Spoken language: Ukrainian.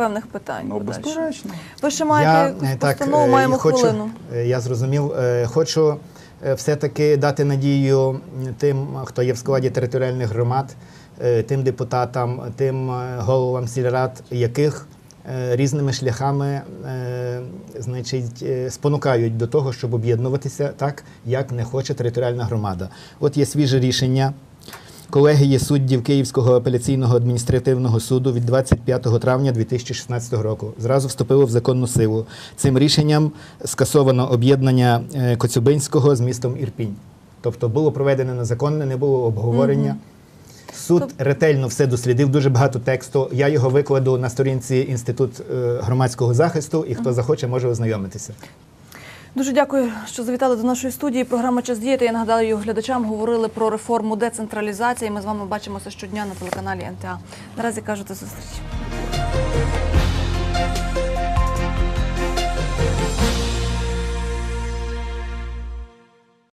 певних питань. Ну, безперечно. Ви ще маєте е, постанову, е, маємо хочу, хвилину. е, Я зрозумів. Е, Хочу все-таки дати надію тим, хто є в складі територіальних громад, е, тим депутатам, тим головам сільрад, яких різними шляхами значить, спонукають до того, щоб об'єднуватися так, як не хоче територіальна громада. От є свіже рішення колегії суддів Київського апеляційного адміністративного суду від 25 травня 2016 року. Зразу вступило в законну силу. Цим рішенням скасовано об'єднання е, Коцюбинського з містом Ірпінь. Тобто було проведено незаконне, не було обговорення. Суд ретельно все дослідив, дуже багато тексту. Я його викладу на сторінці Інститут е, громадського захисту, і хто захоче, може ознайомитися. Дуже дякую, що завітали до нашої студії. Програма Час діяти. Я нагадаю глядачам, говорили про реформу децентралізації. Ми з вами бачимося щодня на телеканалі НТА. Наразі кажу до зустрічі.